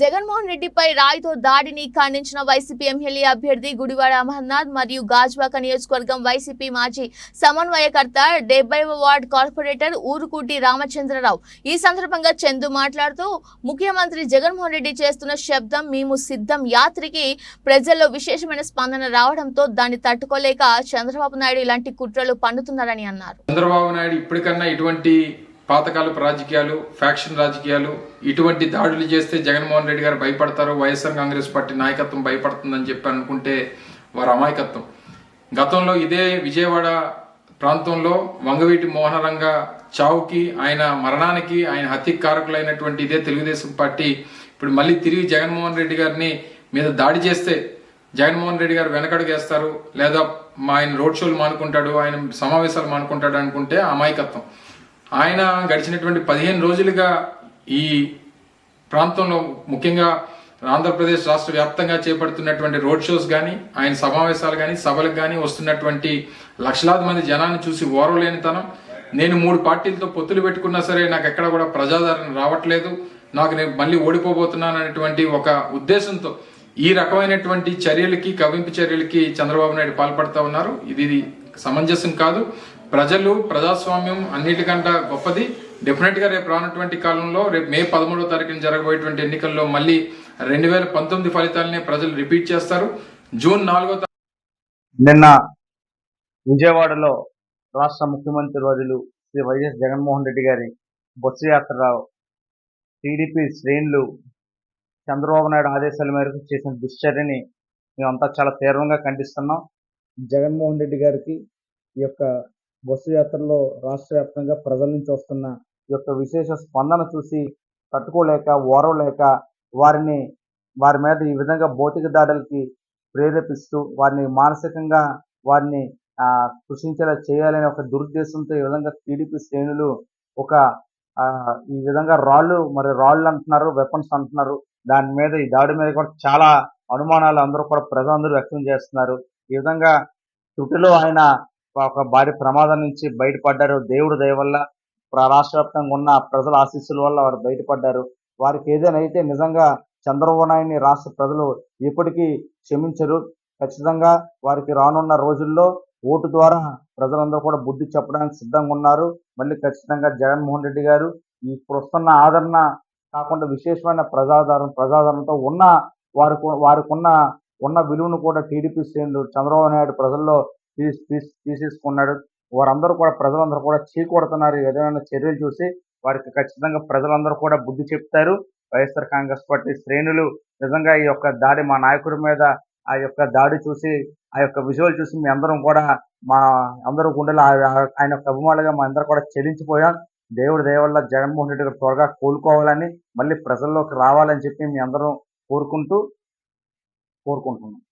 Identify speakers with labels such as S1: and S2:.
S1: జగన్మోహన్ రెడ్డిపై రాయితో దాడిని ఖండించిన వైసీపీ ఎమ్మెల్యే అభ్యర్థి గుడివాడ అమర్నాథ్ మరియు గాజ్వాక నియోజకవర్గం వైసీపీ మాజీ సమన్వయకర్త డెబ్బైవ వార్డ్ కార్పొరేటర్ ఊరుకుటి రామచంద్రరావు. ఈ సందర్భంగా చందు మాట్లాడుతూ ముఖ్యమంత్రి జగన్మోహన్ రెడ్డి చేస్తున్న శబ్దం మేము సిద్ధం యాత్రికి ప్రజల్లో విశేషమైన స్పందన రావడంతో దాన్ని తట్టుకోలేక చంద్రబాబు నాయుడు ఇలాంటి కుట్రలు పండుతున్నారని అన్నారు.
S2: చంద్రబాబు నాయుడు ఇప్పటికన్నా ఇటువంటి పాతకాలపు రాజకీయాలు ఫ్యాక్షన్ రాజకీయాలు ఇటువంటి దాడులు చేస్తే జగన్మోహన్ రెడ్డి గారు భయపడతారు వైఎస్ఆర్ కాంగ్రెస్ పార్టీ నాయకత్వం భయపడుతుందని చెప్పి అనుకుంటే వారి అమాయకత్వం. గతంలో ఇదే విజయవాడ ప్రాంతంలో వంగవీటి మోహనరంగ చావుకి ఆయన మరణానికి ఆయన హత్యకు కారకులైనటువంటి ఇదే తెలుగుదేశం పార్టీ ఇప్పుడు మళ్ళీ తిరిగి జగన్మోహన్ రెడ్డి గారిని మీద దాడి చేస్తే జగన్మోహన్ రెడ్డి గారు వెనకడుగేస్తారు లేదా మా ఆయన రోడ్ షోలు మానుకుంటాడు ఆయన సమావేశాలు మానుకుంటాడు అనుకుంటే అమాయకత్వం. ఆయన గడిచినటువంటి పదిహేను రోజులుగా ఈ ప్రాంతంలో ముఖ్యంగా ఆంధ్రప్రదేశ్ రాష్ట్ర వ్యాప్తంగా చేపడుతున్నటువంటి రోడ్ షోస్ కానీ ఆయన సమావేశాలు కానీ సభలకు కానీ వస్తున్నటువంటి లక్షలాది మంది జనాన్ని చూసి ఓర్వలేనితనం. నేను మూడు పార్టీలతో పొత్తులు పెట్టుకున్నా సరే నాకు ఎక్కడ కూడా ప్రజాదరణ రావట్లేదు. నాకు నేను మళ్ళీ ఓడిపోబోతున్నాను అనేటువంటి ఒక ఉద్దేశంతో ఈ రకమైనటువంటి చర్యలకి కవింపు చర్యలకి చంద్రబాబు నాయుడు పాల్పడతా ఉన్నారు. ఇది సమంజసం కాదు. ప్రజలు ప్రజాస్వామ్యం అన్నిటికంటే గొప్పది. డెఫినెట్గా రేపు రానటువంటి కాలంలో రేపు మే పదమూడవ తారీఖున జరగబోయేటువంటి ఎన్నికల్లో మళ్ళీ రెండు వేల పంతొమ్మిది ఫలితాలనే ప్రజలు రిపీట్ చేస్తారు. జూన్ నాలుగో తారీఖు
S3: నిన్న విజయవాడలో రాష్ట్ర ముఖ్యమంత్రి వర్యులు శ్రీ వైఎస్ జగన్మోహన్ రెడ్డి గారి బస్సు యాత్ర టీడీపీ శ్రేణులు చంద్రబాబు నాయుడు ఆదేశాల మేరకు చేసిన దుశ్చర్యని మేమంతా చాలా తీవ్రంగా ఖండిస్తున్నాం. జగన్మోహన్ రెడ్డి గారికి ఈ యొక్క బస్సు యాత్రలో రాష్ట్ర వ్యాప్తంగా ప్రజల నుంచి వస్తున్న ఈ యొక్క విశేష స్పందన చూసి తట్టుకోలేక ఓరవలేక వారిని వారి మీద ఈ విధంగా భౌతిక దాడులకి ప్రేరేపిస్తూ వారిని మానసికంగా వారిని కృషించేలా చేయాలనే ఒక దురుద్దేశంతో ఈ విధంగా టీడీపీ శ్రేణులు ఒక ఈ విధంగా రాళ్ళు మరి రాళ్ళు అంటున్నారు వెపన్స్ అంటున్నారు. దాని మీద ఈ దాడి మీద కూడా చాలా అనుమానాలు అందరూ కూడా ప్రజలందరూ వ్యక్తం చేస్తున్నారు. ఈ విధంగా తుటిలో ఆయన ఒక భారీ ప్రమాదం నుంచి బయటపడ్డారు. దేవుడు దయ వల్ల ప్ర- రాష్ట్ర వ్యాప్తంగా ఉన్న ప్రజల ఆశీస్సుల వల్ల వారు బయటపడ్డారు. వారికి ఏదైనా అయితే నిజంగా చంద్రబాబు నాయుడిని రాష్ట్ర ప్రజలు ఎప్పటికీ క్షమించరు. ఖచ్చితంగా వారికి రానున్న రోజుల్లో ఓటు ద్వారా ప్రజలందరూ కూడా బుద్ధి చెప్పడానికి సిద్ధంగా ఉన్నారు. మళ్ళీ ఖచ్చితంగా జగన్మోహన్ రెడ్డి గారు ఈ ప్రస్తున్న వస్తున్న ఆదరణ కాకుండా విశేషమైన ప్రజాదరణ ప్రజాదరణతో ఉన్న వారికి వారికి ఉన్న ఉన్న విలువను కూడా టీడీపీ శ్రేణులు చంద్రబాబు నాయుడు ప్రజల్లో తీసి తీసి తీసేసుకున్నాడు. వారందరూ కూడా ప్రజలందరూ కూడా చీకొడుతున్నారు ఏదైనా చర్యలు చూసి వారికి ఖచ్చితంగా ప్రజలందరూ కూడా బుద్ధి చెప్తారు. వైఎస్ఆర్ కాంగ్రెస్ పార్టీ శ్రేణులు నిజంగా ఈ యొక్క దాడి మా నాయకుడి మీద ఆ యొక్క దాడి చూసి ఆ యొక్క విజువల్ చూసి మీ అందరం కూడా మా అందరూ గుండెలు ఆయన యొక్క అభిమానులుగా మా అందరూ కూడా చెల్లించిపోయాం దేవుడి దేవుళ్ళ జగన్మోహన్ రెడ్డి గారు త్వరగా కోలుకోవాలని మళ్ళీ ప్రజల్లోకి రావాలని చెప్పి మీ అందరం కోరుకుంటూ కోరుకుంటున్నాం.